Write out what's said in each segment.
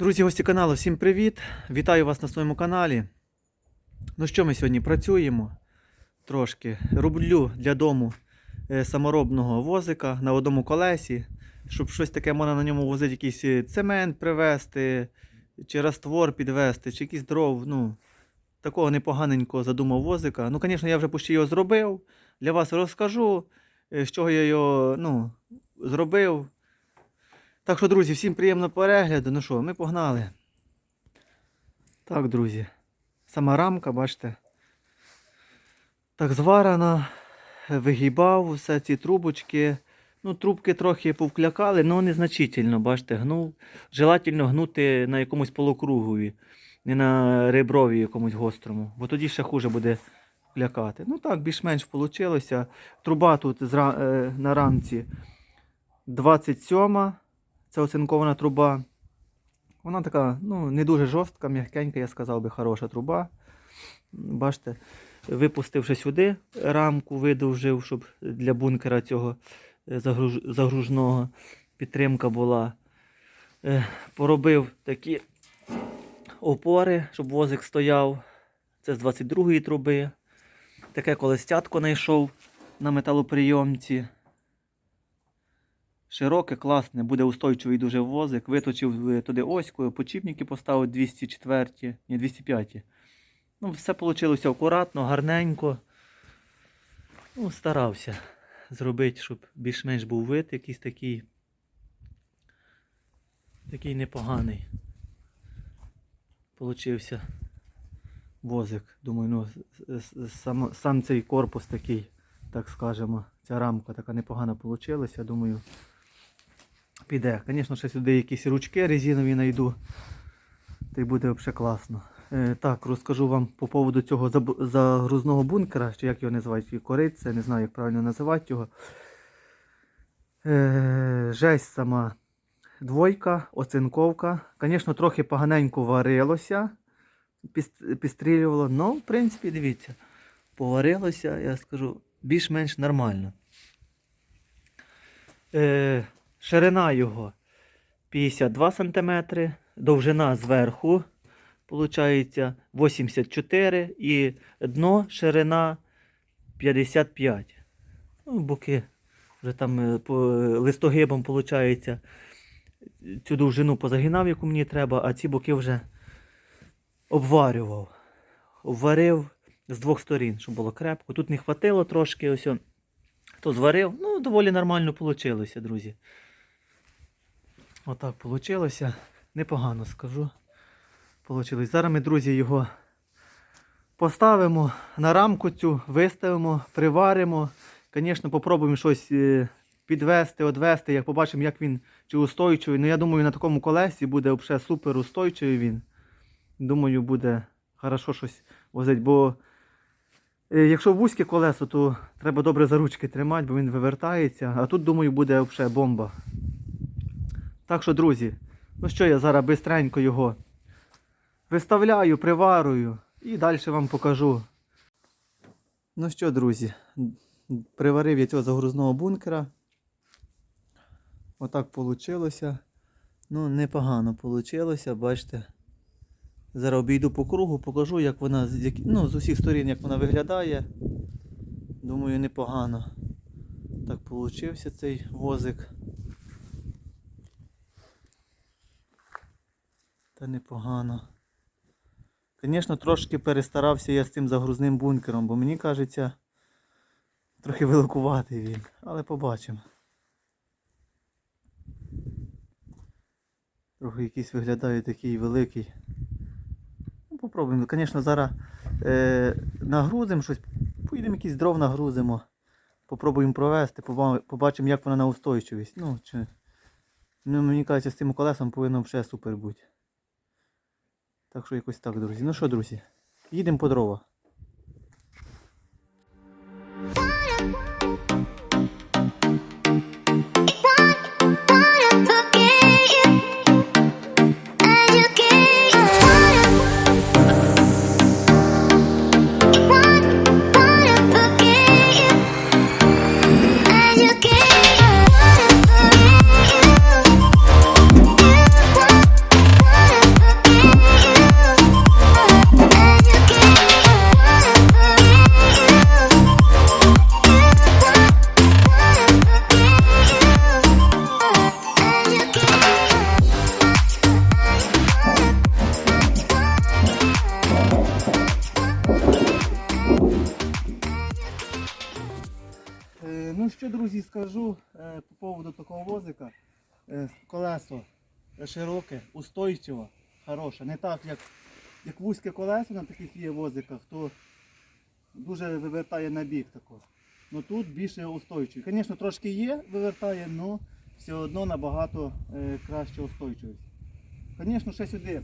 Друзі, гості каналу, всім привіт! Вітаю вас на своєму каналі. Ну що ми сьогодні працюємо трошки. Роблю для дому е, саморобного возика на одному колесі, щоб щось таке можна на ньому возити, якийсь е, цемент привезти, чи раствор підвезти, чи якийсь дров. Ну, такого непоганенького задумав возика. Ну, звісно, я вже почти його зробив. Для вас розкажу, е, з чого я його ну, зробив. Так що, друзі, всім приємного перегляду. Ну що, ми погнали. Так, друзі. Сама рамка, бачите. Так зварена, вигибав все ці трубочки. Ну, трубки трохи повклякали, але незначительно, бачите, гнув. Желательно гнути на якомусь полукругові, не на реброві якомусь гострому, бо тоді ще хуже буде клякати. Ну так, більш-менш вийшло. Труба тут е, на рамці 27 це оцинкована труба. Вона така, ну, не дуже жорстка, м'якенька, я сказав би, хороша труба. Бачите, випустивши сюди рамку, видовжив, щоб для бункера цього е, загруж... загружного підтримка була. Е, Поробив такі опори, щоб возик стояв. Це з 22-ї труби. Таке колестятко знайшов на металоприйомці. Широке, класне, буде устойчивий дуже возик. Виточив е, туди оською, почіпники поставив 204, ні, 205. Ну, все вийшло акуратно, гарненько. Ну, старався зробити, щоб більш-менш був вид якийсь такий. Такий непоганий. Получився возик. Думаю, ну, сам, сам цей корпус такий, так скажемо, ця рамка така непогана вийшла. Думаю, піде. Звісно, ще сюди якісь ручки резинові знайду. Та й буде взагалі класно. Е, так, розкажу вам по поводу цього загрузного бункера, чи як його називають, кориця, не знаю, як правильно називати його. Е, жесть сама двойка, оцинковка. Звісно, трохи поганенько варилося, підстрілювало, але в принципі, дивіться, поварилося, я скажу, більш-менш нормально. Е, ширина його 52 см, довжина зверху, виходить 84 і дно ширина 55. Ну, боки вже там е, по листогибом, виходить, цю довжину позагинав, яку мені треба, а ці боки вже обварював. Обварив з двох сторін, щоб було крепко. Тут не хватило трошки, ось он, то зварив. Ну, доволі нормально вийшло, друзі. Отак вийшло. Непогано скажу. Получилось. Зараз ми, друзі, його поставимо на рамку цю, виставимо, приваримо. Звісно, попробуємо щось е, підвести, одвести, як побачимо, як він чи устойчивий. Ну, я думаю, на такому колесі буде взагалі супер устойчивий він. Думаю, буде хорошо щось возити, бо е, якщо вузьке колесо, то треба добре за ручки тримати, бо він вивертається. А тут, думаю, буде взагалі бомба. Так що, друзі, ну що, я зараз бистренько його виставляю, приварую і далі вам покажу. Ну що, друзі, приварив я цього загрузного бункера. Отак вийшло. Ну, непогано вийшло, бачите. Зараз обійду по кругу, покажу, як вона ну, з усіх сторін, як вона виглядає. Думаю, непогано. Так получився цей возик. Та непогано. Звісно, трошки перестарався я з цим загрузним бункером, бо мені кажеться, трохи великуватий він, але побачимо. Трохи якийсь виглядає такий великий. Ну, попробуємо. Звісно, зараз е, нагрузимо щось, поїдемо якийсь дров нагрузимо. Попробуємо провести, побачимо, як вона на устойчивість. Ну, чи... ну, мені кажеться, з цим колесом повинно вже супер бути. Так що якось так, друзі. Ну що, друзі, їдемо по дрова. Що, друзі, скажу е, по поводу такого возика. Е, колесо широке, устойчиве, хороше. Не так, як, як вузьке колесо на таких є возиках, то дуже вивертає на бік тако. Ну тут більше устойчивий. Звісно, трошки є, вивертає, але все одно набагато е, краще устойчивість. Звісно, ще сюди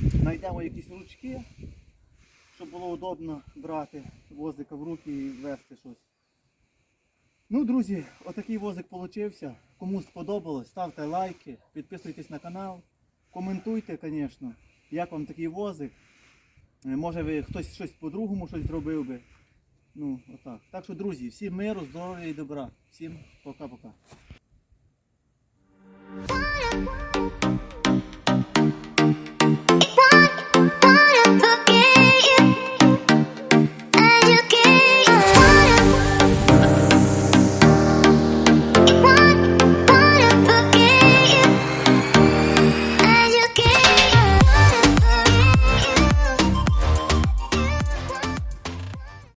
знайдемо якісь ручки, щоб було удобно брати возика в руки і вести щось. Ну, друзі, отакий возик получився. Кому сподобалось, ставте лайки, підписуйтесь на канал, коментуйте, звісно, як вам такий возик. Е, Може ви хтось щось по-другому щось зробив би. Ну, отак. Так що, друзі, всім миру, здоров'я і добра. Всім пока-пока.